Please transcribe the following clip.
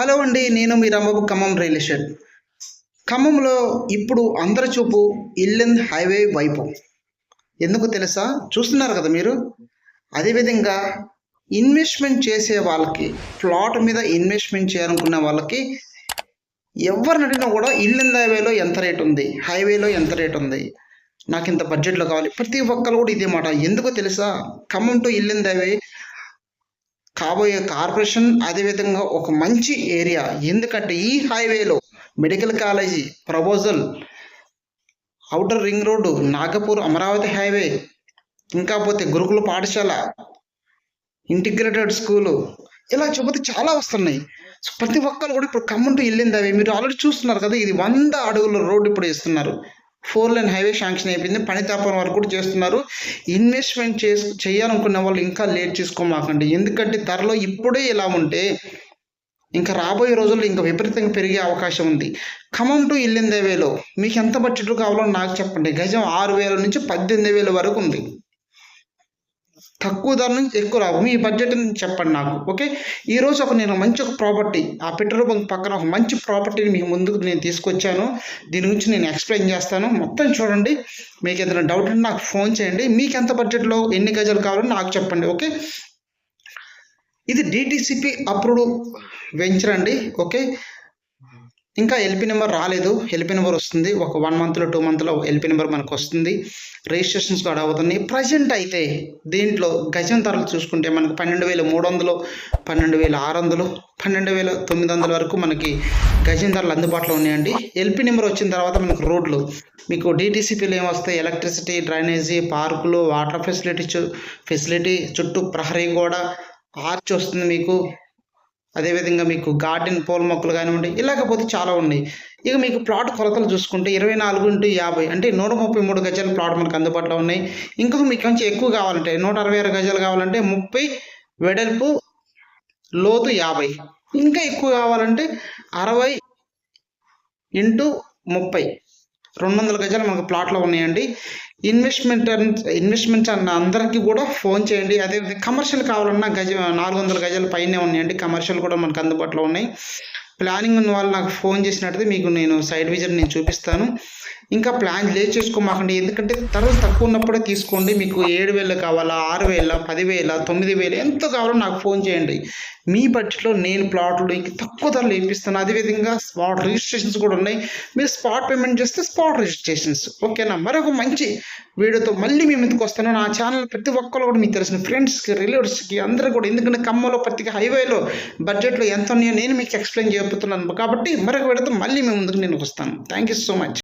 Hello అండి నేను మీ రాంబాబు ఖమ్మం రియల్ ఎస్టేట్. ఖమ్మంలో ఇప్పుడు అందరి చూపు ఇల్లెంద్ హైవే వైపు. ఎందుకు తెలుసా? చూస్తున్నారు కదా మీరు? అదేవిధంగా ఇన్వెస్ట్మెంట్ చేసే వాళ్ళకి ప్లాట్ మీద ఇన్వెస్ట్మెంట్ చేయాలనుకున్న వాళ్ళకి ఎవరిని అడిగినా కూడా ఇల్లెంద్ హైవేలో ఎంత రేట్ ఉంది? హైవేలో ఎంత రేట్ ఉంది? నాకు ఇంత బడ్జెట్లో కావాలి. ప్రతి ఒక్కరు కూడా ఇదే మాట. ఎందుకు తెలుసా? ఖమ్మం టు ఇల్లెంద్ హైవే కాబోయే కార్పొరేషన్ అదేవిధంగా ఒక మంచి ఏరియా. ఎందుకంటే ఈ హైవేలో medical college proposal outer ring road Nagpur Amaravati highway ఇంకా పోతే గురుకుల పాఠశాల ఇంటిగ్రేటెడ్ స్కూలు ఇలా చెబితే చాలా వస్తున్నాయి. సో ప్రతి ఒక్కరు కూడా ఇప్పుడు ఖమ్మం వెళ్ళింది అవి. మీరు ఆల్రెడీ చూస్తున్నారు కదా ఇది వంద అడుగుల రోడ్డు ఇప్పుడు ఇస్తున్నారు ఫోర్ లైన్ హైవే శాంక్షన్ అయిపోయింది. పని తాపం వరకు కూడా చేస్తున్నారు. ఇన్వెస్ట్మెంట్ చేసి చేయాలనుకున్న వాళ్ళు ఇంకా లేట్ చేసుకోమాకండి. ఎందుకంటే ధరలో ఇప్పుడే ఇలా ఉంటే ఇంకా రాబోయే రోజుల్లో ఇంకా విపరీతంగా పెరిగే అవకాశం ఉంది. ఖమ్మం టు ఇల్లిందేవేలో మీకు ఎంత బడ్జెట్ కావాలో నాకు చెప్పండి. గజం ఆరు వేల నుంచి పద్దెనిమిది వేల వరకు ఉంది. తక్కువ ధర నుంచి ఎక్కువ రావు మీ బడ్జెట్ చెప్పండి నాకు ఓకే? ఈరోజు ఒక నేను మంచి ఒక ప్రాపర్టీ ఆ పెట్రోల్ బంక్ పక్కన ఒక మంచి ప్రాపర్టీని మీకు ముందుకు నేను తీసుకొచ్చాను. దీని గురించి నేను ఎక్స్ప్లెయిన్ చేస్తాను. మొత్తం చూడండి. మీకు ఏదైనా డౌట్ ఉంటే నాకు ఫోన్ చేయండి. మీకు ఎంత బడ్జెట్లో ఎన్ని గజాలు కావాలో నాకు చెప్పండి ఓకే? ఇది డిటిసిపి అప్రూవ్డ్ వెంచర్ అండి ఓకే? ఇంకా ఎల్పి నెంబర్ రాలేదు. ఎల్పి నెంబర్ వస్తుంది. ఒక వన్ మంత్లో టూ మంత్లో ఎల్పి నెంబర్ మనకు వస్తుంది. రిజిస్ట్రేషన్స్ కూడా అవుతున్నాయి. ప్రజెంట్ అయితే దీంట్లో గజం ధరలు చూసుకుంటే మనకు పన్నెండు వేల మూడు వందలు పన్నెండు వేల ఆరు వందలు పన్నెండు వేల తొమ్మిది వందల వరకు మనకి గజం ధరలు అందుబాటులో ఉన్నాయండి. ఎల్పి నెంబర్ వచ్చిన తర్వాత మనకు రోడ్లు. మీకు డిటీసీపీలు ఏమొస్తాయి ఎలక్ట్రిసిటీ డ్రైనేజీ పార్కులు వాటర్ ఫెసిలిటీ ఫెసిలిటీ చుట్టూ ప్రహరీ గోడ ఆర్చ్ వస్తుంది మీకు. అదేవిధంగా మీకు గార్డెన్ పూల మొక్కలు కానివ్వండి ఇలాగపోతే చాలా ఉన్నాయి. ఇక మీకు ప్లాట్ కొలతలు చూసుకుంటే ఇరవై నాలుగు ఇంటూ యాభై అంటే నూట ముప్పై మూడు గజాల ప్లాట్ మనకు అందుబాటులో ఉన్నాయి. ఇంకొక మీకు కొంచెం ఎక్కువ కావాలంటే నూట అరవై ఆరు గజాలు కావాలంటే ముప్పై వెడల్పు లోతు యాభై. ఇంకా ఎక్కువ కావాలంటే అరవై ఇంటూ ముప్పై. రెండు వందల గజాలు మనకు ప్లాట్లో ఉన్నాయండి. ఇన్వెస్ట్మెంట్ ఇన్వెస్ట్మెంట్స్ అన్న అందరికీ కూడా ఫోన్ చేయండి. అదే కమర్షియల్ కావాలన్నా గజ నాలుగు వందల గజాల పైనే ఉన్నాయండి. కమర్షియల్ కూడా మనకు అందుబాటులో ఉన్నాయి. ప్లానింగ్ ఉన్న వాళ్ళు నాకు ఫోన్ చేసినట్టు మీకు నేను సైడ్ విజన్ నేను చూపిస్తాను. ఇంకా ప్లాన్ లేట్ చేసుకోమాకండి. ఎందుకంటే ధరలు తక్కువ ఉన్నప్పుడే తీసుకోండి. మీకు ఏడు వేలు కావాలా ఆరు వేల పదివేల తొమ్మిది వేలు ఎంత కావాలో నాకు ఫోన్ చేయండి. మీ బడ్జెట్లో నేను ప్లాట్లు ఇంక తక్కువ ధరలు ఇప్పిస్తాను అదేవిధంగా స్పాట్ రిజిస్ట్రేషన్స్ కూడా ఉన్నాయి. మీరు స్పాట్ పేమెంట్ చేస్తే స్పాట్ రిజిస్ట్రేషన్స్ ఓకేనా మరొక మంచి వీడియోతో మళ్ళీ మేము ఎందుకు వస్తాను. నా ఛానల్ ప్రతి ఒక్కరు కూడా మీకు తెలిసిన ఫ్రెండ్స్కి రిలేటివ్స్కి అందరూ కూడా ఎందుకంటే కమ్మలో ప్రతి హైవేలో బడ్జెట్లో ఎంత ఉన్నాయో నేను మీకు ఎక్స్ప్లెయిన్ చేయబోతున్నాను. కాబట్టి మరొక వీడియోతో మళ్ళీ మేము ముందుకు నేను వస్తాను. Thank you so much